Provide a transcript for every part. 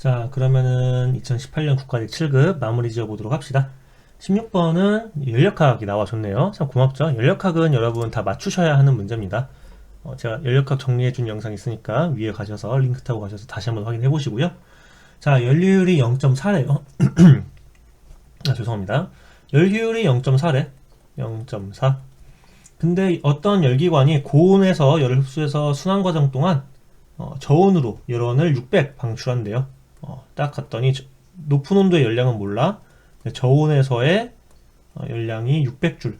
자, 그러면은 2018년 국가직 7급 마무리 지어 보도록 합시다. 16번은 연력학이 나와줬네요. 참 고맙죠? 연력학은 여러분 다 맞추셔야 하는 문제입니다. 어, 제가 연력학 정리해준 영상 있으니까 위에 가셔서 링크 타고 가셔서 다시 한번 확인해 보시고요. 자, 연료율이 0.4래요. 아, 죄송합니다. 열효율이 0.4래. 0.4. 근데 어떤 열기관이 고온에서 열을 흡수해서 순환 과정 동안 어, 저온으로 열원을 600 방출한대요. 어, 딱 갔더니 저- 높은 온도의 열량은 몰라. 저온에서의 어, 열량이 600줄을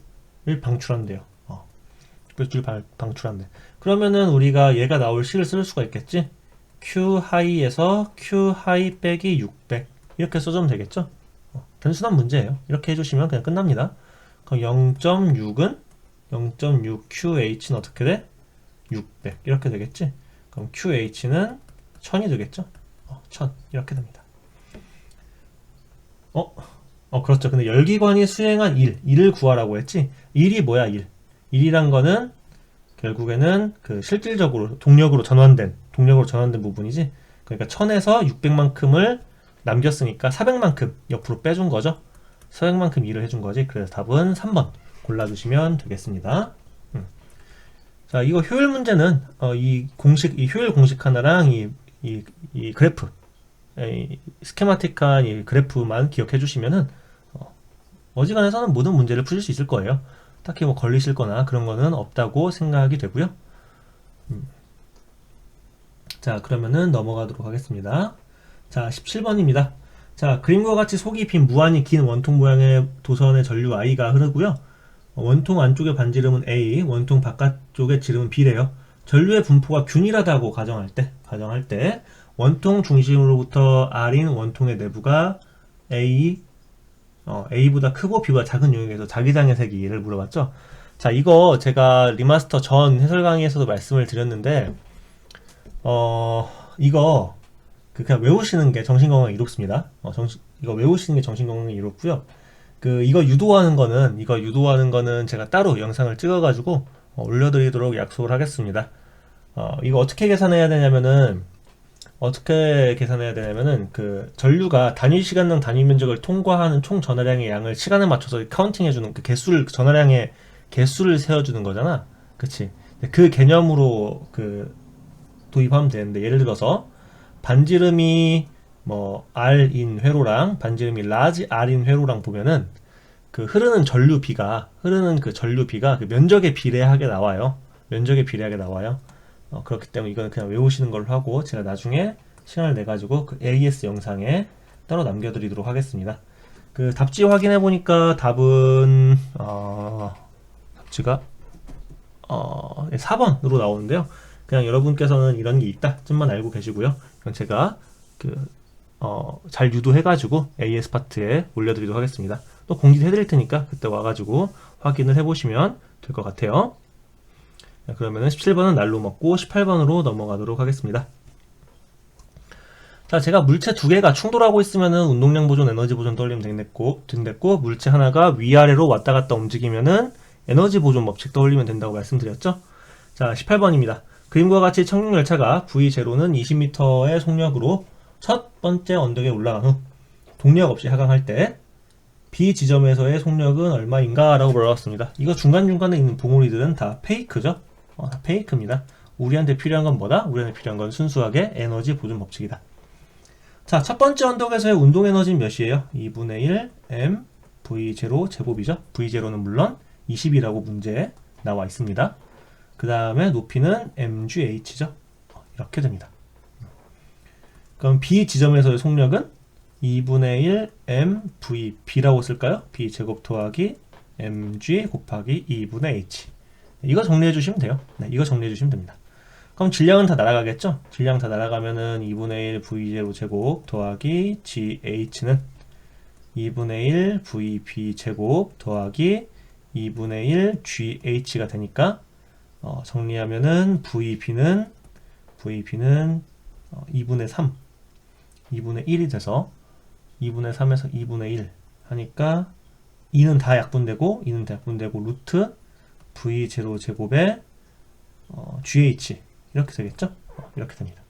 방출한대요. 어, 600줄 방, 방출한대. 그러면은 우리가 얘가 나올 식을 쓸 수가 있겠지? Q 하이에서 Q 하이 빼기 600 이렇게 써주면 되겠죠? 어, 단순한 문제예요. 이렇게 해주시면 그냥 끝납니다. 그럼 0.6은 0.6QH는 어떻게 돼? 600 이렇게 되겠지? 그럼 QH는 1000이 되겠죠? 어, 1000 이렇게 됩니다. 어? 어 그렇죠. 근데 열기관이 수행한 일, 일을 구하라고 했지? 일이 뭐야 일? 일이란 거는 결국에는 그 실질적으로 동력으로 전환된 동력으로 전환된 부분이지. 그러니까 1000에서 600만큼을 남겼으니까 400만큼 옆으로 빼준 거죠. 400만큼 일을 해준 거지. 그래서 답은 3번 골라주시면 되겠습니다. 음. 자, 이거 효율 문제는 어, 이 공식, 이 효율 공식 하나랑 이, 이, 이 그래프, 이 스케마틱한 이 그래프만 기억해 주시면은 어, 어지간해서는 모든 문제를 푸실 수 있을 거예요. 딱히 뭐 걸리실 거나 그런 거는 없다고 생각이 되고요. 음. 자, 그러면은 넘어가도록 하겠습니다. 자, 17번입니다. 자, 그림과 같이 속이 빈 무한히 긴 원통 모양의 도선의 전류 I가 흐르고요. 어, 원통 안쪽의 반지름은 A, 원통 바깥쪽의 지름은 B래요. 전류의 분포가 균일하다고 가정할 때, 가정할 때 원통 중심으로부터 R인 원통의 내부가 A, 어, A보다 크고 B보다 작은 용액에서 자기장의 세기를 물어봤죠. 자, 이거 제가 리마스터 전 해설 강의에서도 말씀을 드렸는데, 어, 이거 그 그냥 외우시는 게 정신건강에 이롭습니다. 어, 정신, 이거 외우시는 게 정신건강에 이롭고요. 그 이거 유도하는 거는 이거 유도하는 거는 제가 따로 영상을 찍어가지고 어, 올려드리도록 약속을 하겠습니다. 어, 이거 어떻게 계산해야 되냐면은 어떻게 계산해야 되냐면은 그 전류가 단위 시간당 단위 면적을 통과하는 총 전화량의 양을 시간에 맞춰서 카운팅해 주는 그 개수를 그 전화량의 개수를 세워 주는 거잖아. 그치? 그 개념으로 그 도입하면 되는데 예를 들어서 반지름이 뭐 R인 회로랑 반지름이 라지 R인 회로랑 보면은 그 흐르는 전류 비가 흐르는 그 전류 비가 그 면적에 비례하게 나와요. 면적에 비례하게 나와요. 어, 그렇기 때문에 이거는 그냥 외우시는 걸로 하고 제가 나중에 시간을 내 가지고 그 AS 영상에 따로 남겨드리도록 하겠습니다. 그 답지 확인해 보니까 답은 어, 답지가 어, 4번으로 나오는데요. 그냥 여러분께서는 이런 게 있다 쯤만 알고 계시고요. 그럼 제가 그, 어, 잘 유도해가지고 AS 파트에 올려드리도록 하겠습니다. 또 공지도 해드릴 테니까 그때 와가지고 확인을 해보시면 될 것 같아요. 자, 그러면은 17번은 날로 먹고 18번으로 넘어가도록 하겠습니다. 자, 제가 물체 두 개가 충돌하고 있으면은 운동량 보존, 에너지 보존 떠올리면 된댔고, 된댔고, 물체 하나가 위아래로 왔다 갔다 움직이면은 에너지 보존 법칙 떠올리면 된다고 말씀드렸죠? 자, 18번입니다. 그림과 같이 청룡 열차가 V0는 20m의 속력으로 첫 번째 언덕에 올라간 후 동력 없이 하강할 때 B 지점에서의 속력은 얼마인가? 라고 물어봤습니다. 이거 중간중간에 있는 봉우리들은 다 페이크죠? 어, 다 페이크입니다. 우리한테 필요한 건 뭐다? 우리한테 필요한 건 순수하게 에너지 보존 법칙이다. 자, 첫 번째 언덕에서의 운동 에너지는 몇이에요? 2분의 1 m v0 제곱이죠. v0는 물론 20이라고 문제에 나와 있습니다. 그 다음에 높이는 mgh죠. 이렇게 됩니다. 그럼 B 지점에서의 속력은 2분의 1 mvb라고 쓸까요? b 제곱 더하기 mg 곱하기 2분의 h. 이거 정리해 주시면 돼요. 네, 이거 정리해 주시면 됩니다. 그럼 질량은 다 날아가겠죠? 질량 다 날아가면은 2분의 1 v0 제곱 더하기gh는 2분의 1 vb 제곱 더하기 2분의 1 GH가 되니까 어, 정리하면은 VB는 VB는 어, 2분의 3 2분의 1이 돼서 2분의 3에서 2분의 1 하니까 2는 다 약분되고 2는 다 약분되고 루트 V0 제곱에 어, GH 이렇게 되겠죠? 어, 이렇게 됩니다.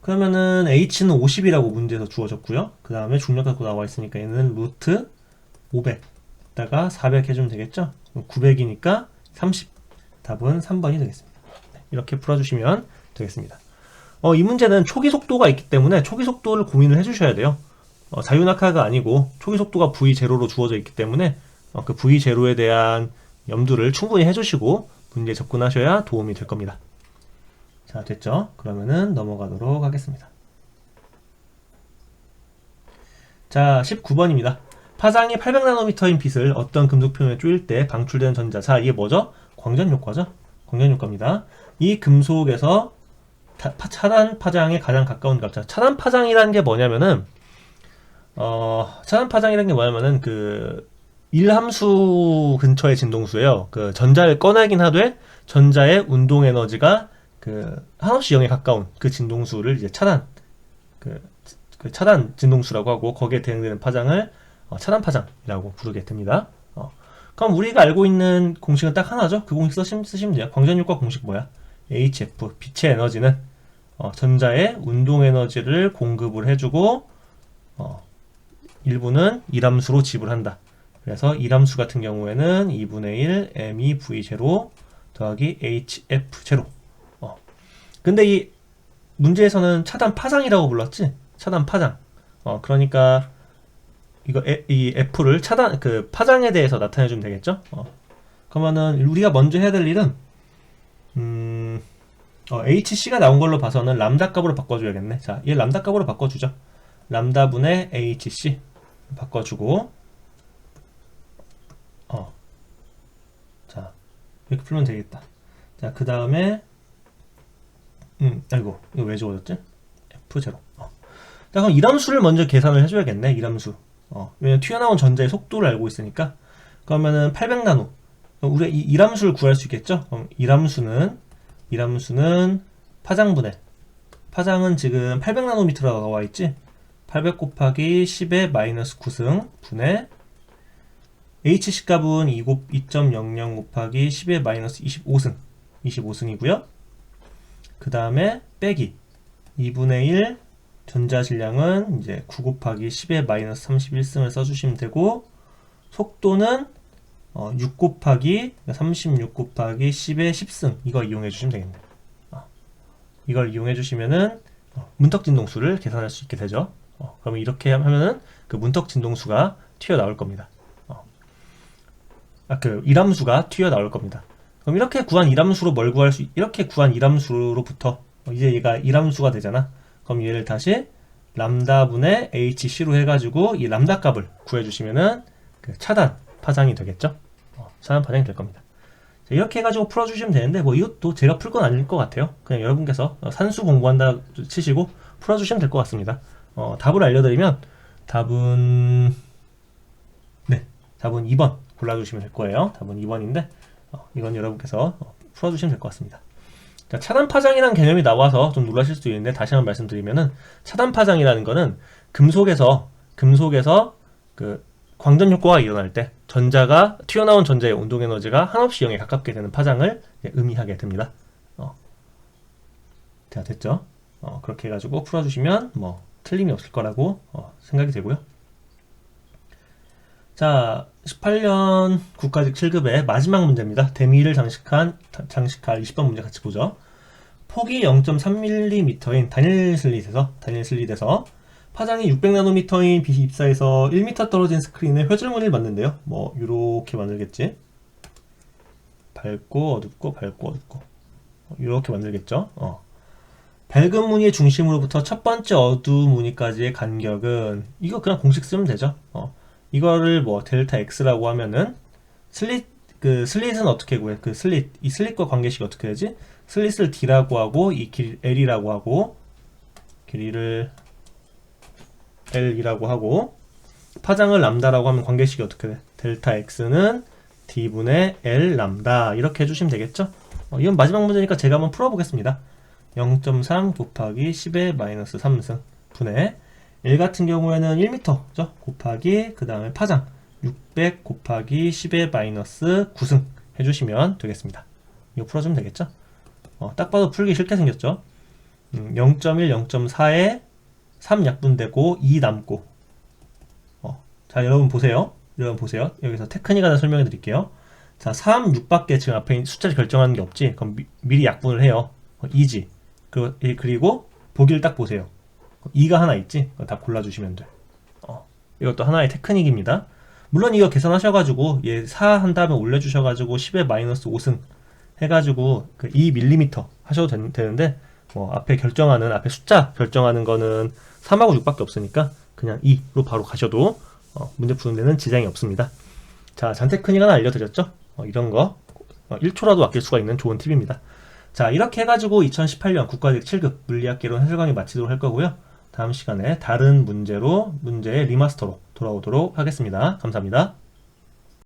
그러면은 h는 50이라고 문제에서 주어졌고요. 그 다음에 중력각도 나와 있으니까 얘는 루트 500에다가 400 해주면 되겠죠? 900이니까 30. 답은 3번이 되겠습니다. 네, 이렇게 풀어주시면 되겠습니다. 어, 이 문제는 초기 속도가 있기 때문에 초기 속도를 고민을 해주셔야 돼요. 어, 자유낙하가 아니고 초기 속도가 v0로 주어져 있기 때문에 어, 그 v0에 대한 염두를 충분히 해주시고 문제에 접근하셔야 도움이 될 겁니다. 자, 됐죠? 그러면은 넘어가도록 하겠습니다. 자, 19번입니다. 파장이 800나노미터인 빛을 어떤 금속 표면에 쪼일 때 방출되는 전자. 자, 이게 뭐죠? 광전 효과죠? 광전 효과입니다. 이 금속에서 차단 파장에 가장 가까운 값. 자, 차단 파장이라는 게 뭐냐면은 어, 차단 파장이라는 게 뭐냐면은 그 일함수 근처의 진동수예요. 그 전자를 꺼내긴 하되 전자의 운동 에너지가 그 한없이 0에 가까운 그 진동수를 이제 차단 그, 그 차단 진동수라고 하고 거기에 대응되는 파장을 어, 차단 파장이라고 부르게 됩니다. 어, 그럼 우리가 알고 있는 공식은 딱 하나죠. 그 공식 쓰시면, 쓰시면 돼요. 광전효과 공식 뭐야? HF 빛의 에너지는 어, 전자의 운동 에너지를 공급을 해주고 어, 일부는 일함수로 지불한다. 그래서 일함수 같은 경우에는 2분의 1 MEV0 더하기 HF0. 어. 근데 이 문제에서는 차단 파장이라고 불렀지? 차단 파장. 어, 그러니까 이거 에- 이 F를 차단 그 파장에 대해서 나타내 주면 되겠죠? 어. 그러면은 우리가 먼저 해야 될 일은 음, 어, HC가 나온 걸로 봐서는 람다 값으로 바꿔줘야겠네. 자, 얘 람다 값으로 바꿔주죠. 람다 분의 HC 바꿔주고 어. 자, 이렇게 풀면 되겠다. 자, 그 다음에 음, 아이고, 이거 왜 지워졌지? F0. 어. 자, 그럼 이람수를 먼저 계산을 해줘야겠네, 이람수. 어, 왜냐면 튀어나온 전자의 속도를 알고 있으니까. 그러면은 800나노. 우리가 이 이람수를 구할 수 있겠죠? 그럼 이람수는, 이람수는 파장분해. 파장은 지금 800나노미터라고 나와 있지? 800 곱하기 10의 마이너스 9승 분의 HC 값은 2.00 곱하기 10의 마이너스 25승 25승이고요. 그 다음에 빼기 2분의 1 전자질량은 이제 9 곱하기 10의 마이너스 31승을 써주시면 되고 속도는 어, 6 곱하기 36 곱하기 10의 10승 이거 이용해 주시면 되겠네. 어, 이걸 이용해 주시면은 어, 문턱 진동수를 계산할 수 있게 되죠. 어, 그러면 이렇게 하면은 그 문턱 진동수가 튀어나올 겁니다. 어. 아, 그 일함수가 튀어나올 겁니다. 그럼 이렇게 구한 일함수로 뭘 구할 수, 이렇게 구한 일함수로부터 어, 이제 얘가 일함수가 되잖아. 그럼 얘를 다시 람다분의 HC로 해가지고 이 람다 값을 구해주시면은 그 차단 파장이 되겠죠. 어, 차단 파장이 될 겁니다. 자, 이렇게 해가지고 풀어주시면 되는데 뭐 이것도 제가 풀 건 아닐 것 같아요. 그냥 여러분께서 어, 산수 공부한다 치시고 풀어주시면 될 것 같습니다. 어, 답을 알려드리면 답은 네 답은 2번 골라주시면 될 거예요. 답은 2번인데 어, 이건 여러분께서 어, 풀어주시면 될 것 같습니다. 자, 차단 파장이라는 개념이 나와서 좀 놀라실 수도 있는데 다시 한번 말씀드리면은 차단 파장이라는 거는 금속에서 금속에서 그 광전 효과가 일어날 때 전자가 튀어나온 전자의 운동 에너지가 한없이 0에 가깝게 되는 파장을 의미하게 됩니다. 어. 자, 됐죠? 어, 그렇게 해가지고 풀어주시면 뭐 틀림이 없을 거라고 어, 생각이 되고요. 자, 18년 국가직 7급의 마지막 문제입니다. 대미를 장식한 장식할 20번 문제 같이 보죠. 폭이 0.3mm인 단일 슬릿에서 단일 슬릿에서 파장이 600나노미터인 빛이 입사해서 1m 떨어진 스크린에 회절문을 만든대요. 뭐 이렇게 만들겠지. 밝고 어둡고 밝고 어둡고 이렇게 만들겠죠. 어. 밝은 무늬의 중심으로부터 첫 번째 어두운 무늬까지의 간격은 이거 그냥 공식 쓰면 되죠. 어. 이거를 뭐 델타 x라고 하면은 슬릿 그 슬릿은 어떻게 구해? 그 슬릿 이 슬릿과 관계식이 어떻게 되지? 슬릿을 d라고 하고 이 길 l이라고 하고 길이를 l이라고 하고 파장을 람다라고 하면 관계식이 어떻게 돼? 델타 x는 d분의 l 람다 이렇게 해주시면 되겠죠? 어, 이건 마지막 문제니까 제가 한번 풀어보겠습니다. 0.3 곱하기 10의 마이너스 3승 분의 1 같은 경우에는 1m죠. 곱하기 그 다음에 파장 600 곱하기 10의 마이너스 9승 해주시면 되겠습니다. 이거 풀어주면 되겠죠? 어, 딱 봐도 풀기 싫게 생겼죠? 음, 0.1, 0.4에 3 약분되고 2 남고. 어, 자, 여러분 보세요. 여러분 보세요. 여기서 테크닉 하나 설명해 드릴게요. 자, 3, 6밖에 지금 앞에 숫자를 결정하는 게 없지. 그럼 미, 리 약분을 해요. 어, 2지. 그, 예, 그리고 보기를 딱 보세요. 2가 하나 있지? 다 골라주시면 돼. 어, 이것도 하나의 테크닉입니다. 물론 이거 계산하셔가지고 얘 4 한 다음에 올려주셔가지고 10에 마이너스 5승 해가지고 그 2mm 하셔도 된- 되는데 뭐 앞에 결정하는 앞에 숫자 결정하는 거는 3하고 6밖에 없으니까 그냥 2로 바로 가셔도 어, 문제 푸는 데는 지장이 없습니다. 자, 잔테크닉 하나 알려드렸죠? 어, 이런 거 어, 1초라도 아낄 수가 있는 좋은 팁입니다. 자, 이렇게 해가지고 2018년 국가대학 7급 물리학 개론 해설 강의 마치도록 할 거고요. 다음 시간에 다른 문제로 문제의 리마스터로 돌아오도록 하겠습니다. 감사합니다.